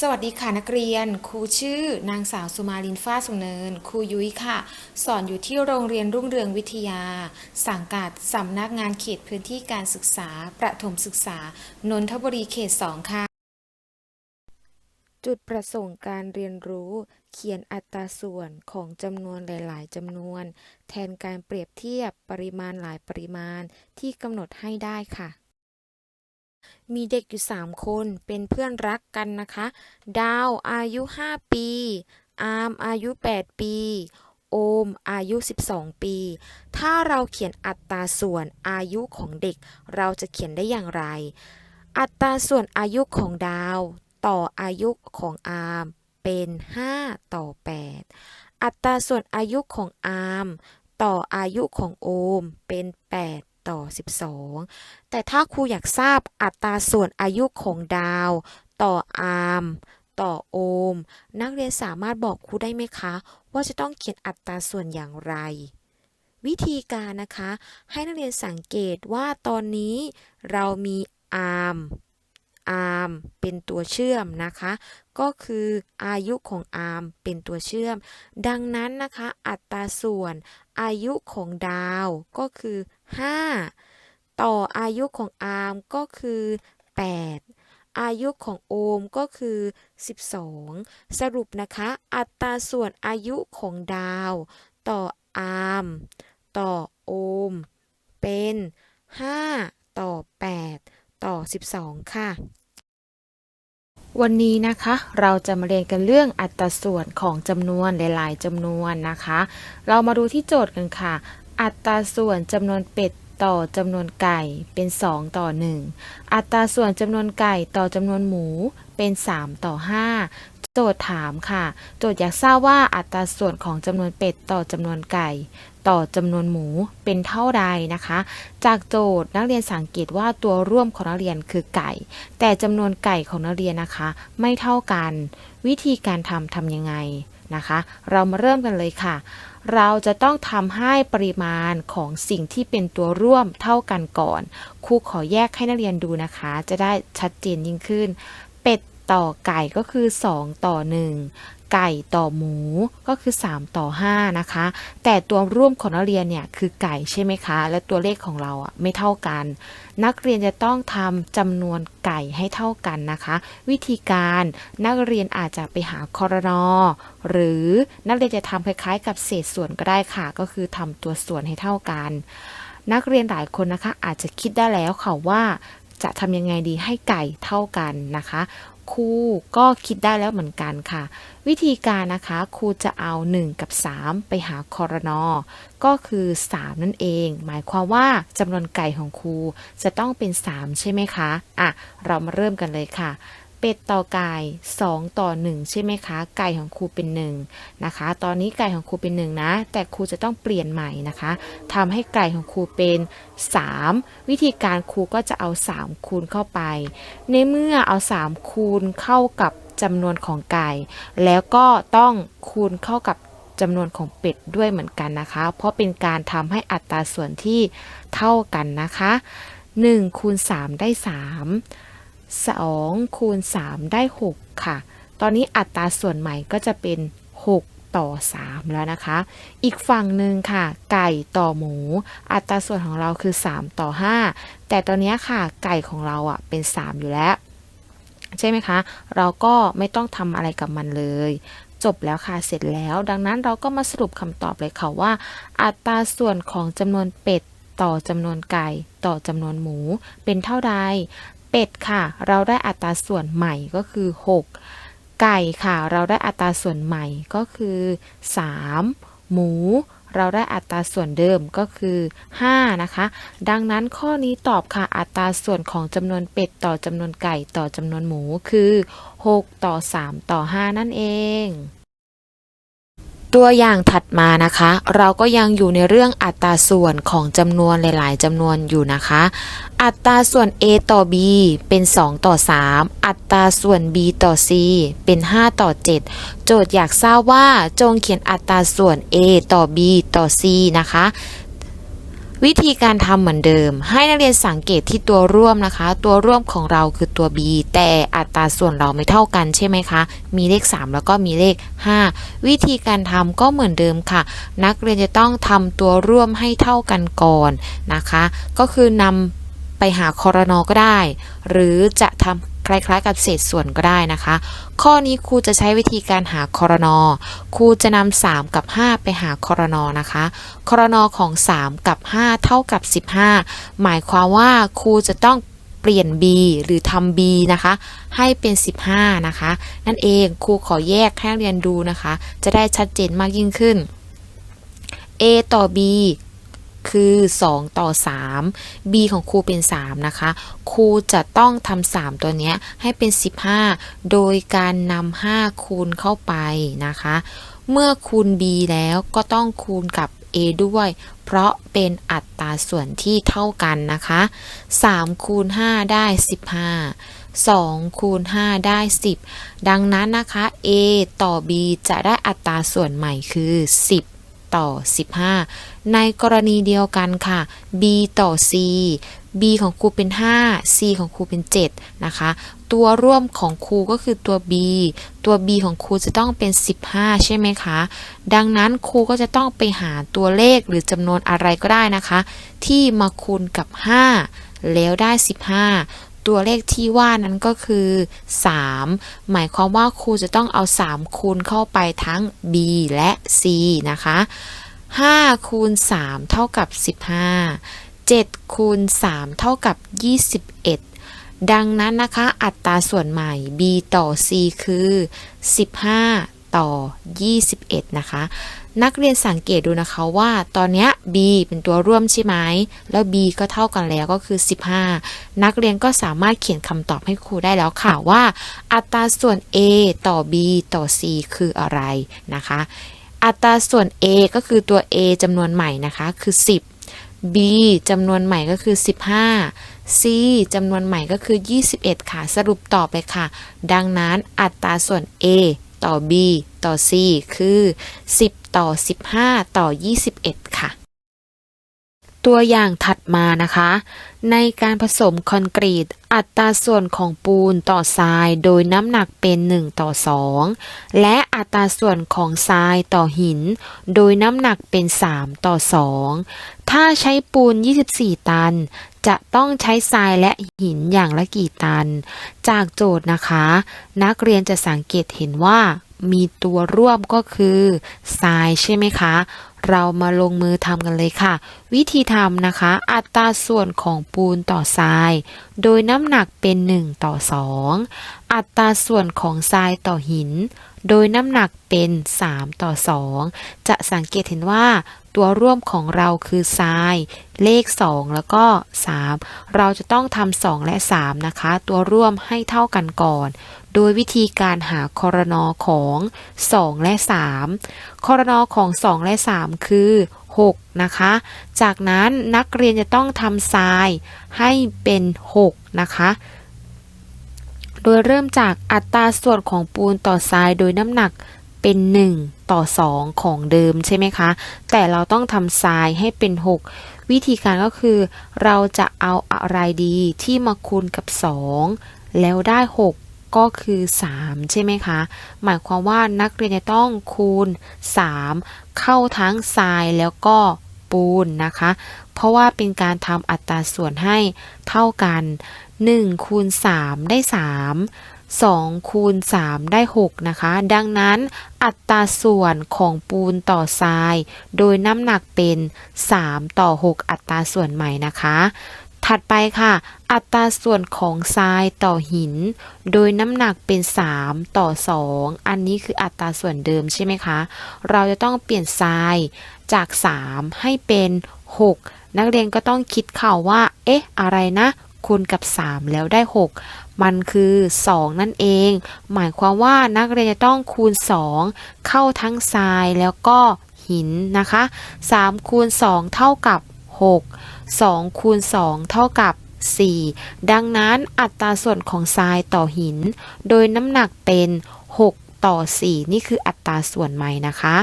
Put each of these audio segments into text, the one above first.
สวัสดีค่ะนักเรียน ครูชื่อนางสาวสุมาลินฟ้าสุเนิน ครูยุ้ยค่ะ สอนอยู่ที่โรงเรียนรุ่งเรืองวิทยา สังกัดสำนักงานเขตพื้นที่การศึกษา ประถมศึกษานนทบุรีเขต2ค่ะ จุดประสงค์การเรียนรู้เขียนอัตราส่วนของจำนวนหลาย ๆจำนวน แทนการเปรียบเทียบปริมาณหลายปริมาณที่กำหนดให้ได้ค่ะ มีเด็กอยู่ 3 คนเป็นเพื่อนรักกันนะคะ ดาวอายุ 5 ปี อาร์มอายุ 8 ปี โอมอายุ 12 ปี ถ้าเราเขียนอัตราส่วนอายุของเด็ก เราจะเขียนได้อย่างไร อัตราส่วนอายุของดาว ต่ออายุของอาร์มเป็น 5 ต่อ 8 อัตราส่วนอายุของอาร์มต่ออายุของโอมเป็น 8 ต่อ 12 แต่ถ้าครูอยากทราบอัตราส่วนอายุของดาว ต่ออาร์มต่อโอมนักเรียนสามารถบอกครูได้ไหมคะ ว่าจะต้องเขียนอัตราส่วนอย่างไร วิธีการนะคะ ให้นักเรียนสังเกตว่าตอนนี้เรามีอาร์มอาร์มเป็นตัวเชื่อมนะคะ ก็คืออายุของอาร์มเป็นตัวเชื่อม ดังนั้นนะคะ อัตราส่วน อายุของดาวก็คือ 5 ต่ออายุของอาร์มก็คือ 8 อายุของโอมก็คือ 12 สรุปนะคะ อัตราส่วนอายุของดาว ต่ออาร์มต่อโอม เป็น 5 ต่อ 8 ต่อ 12 ค่ะ วันนี้นะคะเราจะมาเรียนกันเรื่องอัตราส่วนของจำนวนหลาย ๆจำนวนนะคะ เรามาดูที่โจทย์กันค่ะ อัตราส่วนจำนวนเป็ดต่อจำนวนไก่เป็น 2 ต่อ 1 อัตราส่วนจำนวนไก่ต่อจำนวนหมู เป็น 3 ต่อ 5 โจทย์ถามค่ะ โจทย์อยากทราบว่าอัตราส่วนของจำนวนเป็ดต่อจำนวนไก่ ต่อจำนวนหมูเป็นเท่าใดนะคะ จากโจทย์นักเรียนสังเกตว่าตัวร่วมของนักเรียนคือไก่ แต่จำนวนไก่ของนักเรียนนะคะ ไม่เท่ากัน วิธีการทำทำยังไงนะคะ เรามาเริ่มกันเลยค่ะเราจะต้องทำให้ปริมาณของสิ่งที่เป็นตัวร่วมเท่ากันก่อน ครูขอแยกให้นักเรียนดูนะคะ จะได้ชัดเจนยิ่งขึ้น ต่อไก่ก็คือ 2 ต่อ 1 ไก่ต่อหมูก็คือ 3 ต่อ 5 นะคะ แต่ตัวร่วมของนักเรียนเนี่ยคือไก่ใช่ไหมคะ และตัวเลขของเราอะไม่เท่ากัน นักเรียนจะต้องทำจำนวนไก่ให้เท่ากันนะคะ วิธีการนักเรียนอาจจะไปหาคอรนอหรือนักเรียนจะทำคล้ายๆ กับเศษส่วนก็ได้ค่ะ ก็คือทำตัวส่วนให้เท่ากัน นักเรียนหลายคนนะคะอาจจะคิดได้แล้วค่ะว่าจะทำยังไงดีให้ไก่เท่ากันนะคะ ครูก็คิดได้แล้วเหมือนกันค่ะ วิธีการนะคะครูจะเอา 1 กับ 3 ไปหาคอรนอก็คือ 3 นั่นเอง หมายความว่าจำนวนไก่ของครูจะต้องเป็น 3 ใช่ไหมคะอะเรามาเริ่มกันเลยค่ะ เป็ดต่อไก่2ต่อ 1 ใช่ไหมคะ ไก่ของครูเป็น1นะคะ ตอนนี้ไก่ของครูเป็น1นะ แต่ครูจะต้องเปลี่ยนใหม่นะคะทำให้ไก่ของครูเป็น 3 วิธีการครูก็จะเอา 3 คูณเข้าไป ในเมื่อเอา 3 คูณเข้ากับจำนวนของไก่ แล้วก็ต้องคูณเข้ากับจำนวนของเป็ดด้วยเหมือนกันนะคะ เพราะเป็นการทำให้อัตราส่วนที่เท่ากันนะคะ1คูณ3ได้ 3 2 คูณ 3 ได้ 6 ค่ะ ตอนนี้อัตราส่วนใหม่ก็จะเป็น 6 ต่อ 3 แล้วนะคะ อีกฝั่งหนึ่งค่ะ ไก่ต่อหมู อัตราส่วนของเราคือ 3 ต่อ 5 แต่ตอนนี้ค่ะ ไก่ของเราอะเป็น 3 อยู่แล้ว ใช่ไหมคะ เราก็ไม่ต้องทำอะไรกับมันเลย จบแล้วค่ะ เสร็จแล้ว ดังนั้นเราก็มาสรุปคำตอบเลยค่ะว่า อัตราส่วนของจำนวนเป็ดต่อจำนวนไก่ต่อจำนวนหมูเป็นเท่าใด เป็ดค่ะ เราได้อัตราส่วนใหม่ก็คือ 6 ไก่ค่ะ เราได้อัตราส่วนใหม่ก็คือ 3 หมู เราได้อัตราส่วนเดิมก็คือ5นะคะ ดังนั้นข้อนี้ตอบค่ะ อัตราส่วนของจำนวนเป็ดต่อจำนวนไก่ต่อจำนวนหมูคือ 6 ต่อ 3 ต่อ 5 นั่นเอง ตัวอย่างถัดมานะคะ เราก็ยังอยู่ในเรื่องอัตราส่วนของจำนวนหลาย ๆจำนวนอยู่นะคะ อัตราส่วน a ต่อ b เป็น 2 ต่อ 3 อัตราส่วน b ต่อ c เป็น 5 ต่อ 7 โจทย์อยากทราบว่าจงเขียนอัตราส่วน a ต่อ b ต่อ c นะคะ วิธีการทำเหมือนเดิม ให้นักเรียนสังเกตที่ตัวร่วมนะคะ ตัวร่วมของเราคือตัว b แต่อัตราส่วนเราไม่เท่ากันใช่ไหมคะ มีเลข 3 แล้วก็มีเลข 5 วิธีการทำก็เหมือนเดิมค่ะ นักเรียนจะต้องทำตัวร่วมให้เท่ากันก่อนนะคะ ก็คือนำไปหาคอรนอก็ได้ หรือจะทำ คล้ายๆ กับเศษส่วนก็ได้นะคะ ข้อนี้ครูจะใช้วิธีการหาคอรนอครูจะนำ3กับ 5 ไปหาคอรนอนะคะคอรนอของ 3 กับ 5 เท่ากับ 15 หมายความว่าครูจะต้องเปลี่ยน b หรือทำ b นะคะ ให้เป็น 15 นะคะ นั่นเองครูขอแยกให้เรียนดูนะคะ จะได้ชัดเจนมากยิ่งขึ้น a ต่อ b คือ 2 ต่อ 3 b ของครูเป็น 3 นะคะ ครูจะต้องทำ3ตัวเนี้ยให้เป็น 15 โดยการนำ5คูณเข้าไปนะคะ เมื่อคูณ b แล้วก็ต้องคูณกับ a ด้วย เพราะเป็นอัตราส่วนที่เท่ากันนะคะ 3 คูณ 5 ได้ 15 2คูณ5ได้ 10 ดังนั้นนะคะ a ต่อ b จะได้อัตราส่วนใหม่คือ 10 ต่อ 15 ในกรณีเดียวกันค่ะ b ต่อ c b ของครูเป็น 5 c ของครูเป็น 7 นะคะ ตัวร่วมของครูก็คือตัว b ตัว b ของครูจะต้องเป็น 15 ใช่ไหมคะ ดังนั้นครูก็จะต้องไปหาตัวเลขหรือจำนวนอะไรก็ได้นะคะ ที่มาคูณกับ 5 แล้วได้ 15 ตัวเลขที่ว่านั้นก็คือ 3 หมายความว่าครูจะต้องเอา 3 คูณเข้าไปทั้ง b และ c นะคะ5คูณ3เท่ากับ 15 7คูณ3เท่ากับ 21 ดังนั้นนะคะ อัตราส่วนใหม่ b ต่อ c คือ 15 ต่อ 21 นะคะ นักเรียนสังเกตดูนะคะว่าตอนเนี้ย b เป็นตัวร่วมใช่ไหมแล้ว b ก็เท่ากันแล้วก็คือ 15 นักเรียนก็สามารถเขียนคำตอบให้ครูได้แล้วค่ะว่า อัตราส่วน a ต่อ b ต่อ c คืออะไรนะคะ อัตราส่วน a ก็คือตัว a จำนวนใหม่นะคะคือ 10 b จำนวนใหม่ก็คือ 15 c จำนวนใหม่ก็คือ 21 ค่ะ สรุปตอบเลยค่ะ ดังนั้นอัตราส่วน a ต่อ b ต่อ c คือ 10 ต่อ 15 ต่อ 21 ค่ะ ตัวอย่างถัดมานะคะ ในการผสมคอนกรีต อัตราส่วนของปูนต่อทรายโดยน้ำหนักเป็น 1 ต่อ 2 และอัตราส่วนของทรายต่อหิน โดยน้ำหนักเป็น 3 ต่อ 2 ถ้าใช้ปูน 24 ตันจะต้องใช้ทรายและหินอย่างละกี่ตัน จากโจทย์นะคะ นักเรียนจะสังเกตเห็นว่า มีตัวร่วมก็คือทรายใช่ไหมคะ เรามาลงมือทำกันเลยค่ะ วิธีทำนะคะ อัตราส่วนของปูนต่อทราย โดยน้ำหนักเป็น 1 ต่อ 2 อัตราส่วนของทรายต่อหิน โดยน้ำหนักเป็น 3 ต่อ 2 จะสังเกตเห็นว่าตัวร่วมของเราคือทราย เลข 2 แล้วก็ 3 เราจะต้องทำ2และ 3 นะคะ ตัวร่วมให้เท่ากันก่อน โดยวิธีการหาคอรนอของ 2 และ 3 คอรนอของ 2 และ 3 คือ 6 นะคะ จากนั้นนักเรียนจะต้องทำทรายให้เป็น 6 นะคะโดยเริ่มจากอัตราส่วนของปูนต่อทรายโดยน้ำหนักเป็น 1 ต่อ 2 ของเดิมใช่ไหมคะ แต่เราต้องทำทรายให้เป็น 6 วิธีการก็คือ เราจะเอาอะไรดีที่มาคูณกับ 2 แล้วได้ 6 ก็คือ 3 ใช่ไหมคะ หมายความว่านักเรียนจะต้องคูณ 3 เข้าทั้งทรายแล้วก็ปูนนะคะ เพราะว่าเป็นการทำอัตราส่วนให้เท่ากัน 1 คูณ 3 ได้ 3 2 คูณ 3 ได้ 6 นะคะ ดังนั้นอัตราส่วนของปูนต่อทราย โดยน้ำหนักเป็น 3 ต่อ 6 อัตราส่วนใหม่นะคะ ถัดไปค่ะ อัตราส่วนของทรายต่อหิน โดยน้ำหนักเป็น 3 ต่อ 2 อันนี้คืออัตราส่วนเดิมใช่ไหมคะ เราจะต้องเปลี่ยนทรายจาก 3 ให้เป็น 6 นักเรียนก็ต้องคิดข่าวว่า เอ๊ะ อะไรนะคูณกับ 3 แล้วได้ 6 มันคือ 2 นั่นเอง หมายความว่านักเรียนจะต้องคูณ 2 เข้าทั้งทรายแล้วก็หินนะคะ 3 คูณ 2 เท่ากับ 6 2คูณ2เท่ากับ 4 ดังนั้นอัตราส่วนของทรายต่อหิน โดยน้ำหนักเป็น 6 ต่อ 4 นี่คืออัตราส่วนใหม่นะคะ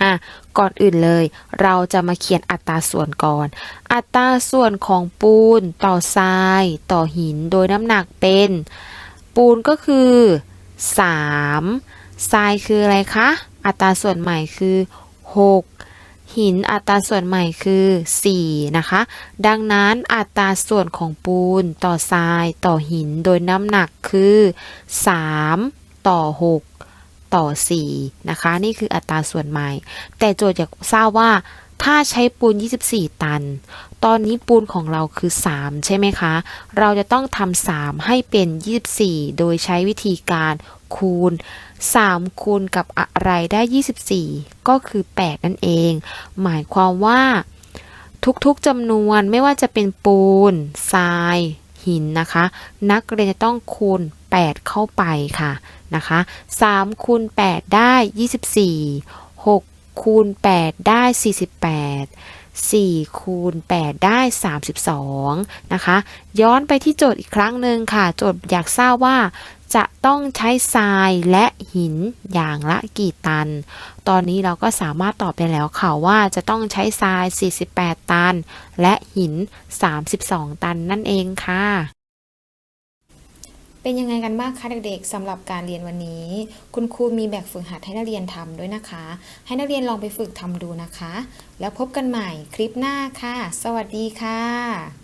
อะก่อนอื่นเลยเราจะมาเขียนอัตราส่วนก่อน อัตราส่วนของปูนต่อทราย ต่อหินโดยน้ำหนักเป็น ปูนก็คือ 3 ทรายคืออะไรคะ อัตราส่วนใหม่คือ 6 หินอัตราส่วนใหม่คือ 4 นะคะ ดังนั้นอัตราส่วนของปูนต่อทรายต่อหินโดยน้ำหนักคือ 3 ต่อ 6 ต่อ 4 นะคะ นี่คืออัตราส่วนใหม่ แต่โจทย์อยากทราบว่าถ้าใช้ปูน 24 ตัน ตอนนี้ปูนของเราคือ 3 ใช่ไหมคะ เราจะต้องทำ3ให้เป็น 24 โดยใช้วิธีการ คูณ 3 คูณกับอะไรได้ 24 ก็คือ 8 นั่นเอง หมายความว่าทุกๆจำนวนไม่ว่าจะเป็นปูนทรายหินนะคะ นักเรียนจะต้องคูณ 8 เข้าไปค่ะนะคะ3คูณ 8 ได้ 24 6คูณ 8 ได้ 48 4 คูณ 8 ได้ 32 นะคะ ย้อนไปที่โจทย์อีกครั้งหนึ่งค่ะ โจทย์อยากทราบว่า จะต้องใช้ทรายและหินอย่างละกี่ตัน ตอนนี้เราก็สามารถตอบไปแล้วค่ะว่าจะต้องใช้ทราย 48 ตัน และหิน 32 ตันนั่นเองค่ะ เป็นยังไงกันบ้างคะเด็กๆสำหรับการเรียนวันนี้ คุณครูมีแบบฝึกหัดให้นักเรียนทำด้วยนะคะ ให้นักเรียนลองไปฝึกทำดูนะคะ แล้วพบกันใหม่คลิปหน้าค่ะ สวัสดีค่ะ